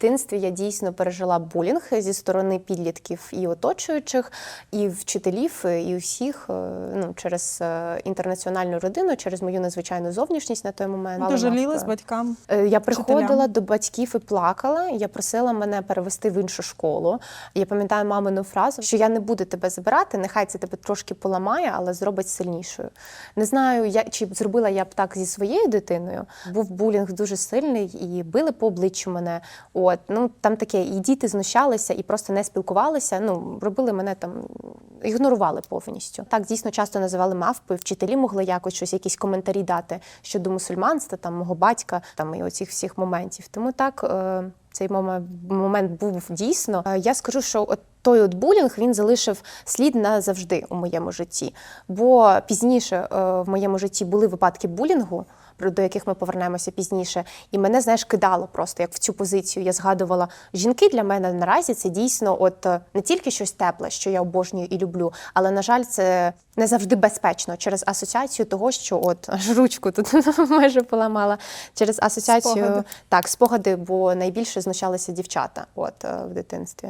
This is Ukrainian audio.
дитинстві я дійсно пережила булінг зі сторони підлітків і оточуючих, і вчителів, і усіх е, ну, через е, інтернаціональну родину, через мою незвичайну зовнішність на той момент. Жалілась Мавка. батькам? Е, Я Вчителям. приходила до батьків і плакала. Я просила мене перевести в іншу школу. Я пам'ятаю мамину фразу, що я не буду тебе забирати, нехай це тебе трошки поламає, але зробить сильнішою. Не знаю, я чи зробила я б так зі своєю дитиною. Був булінг дуже сильний і били по обличчю мене. От ну там таке, і діти знущалися і просто не спілкувалися. Ну робили мене там, ігнорували повністю. Так дійсно часто називали мавпою. Вчителі могли якось щось, якісь коментарі дати щодо мусульманства, там мого батька, там і оцих всіх моментів. Тому так. Е- цей моме- момент був дійсно. Е, Я скажу, що от той от булінг він залишив слід назавжди у моєму житті. Бо пізніше е, в моєму житті були випадки булінгу, до яких ми повернемося пізніше. І мене, знаєш, кидало просто як в цю позицію. Я згадувала, жінки для мене наразі це дійсно от е, не тільки щось тепле, що я обожнюю і люблю, але на жаль, це не завжди безпечно через асоціацію того, що от аж ручку тут майже поламала. Через асоціацію Спогади. так, спогади, бо найбільше знущалися дівчата от е, в дитинстві.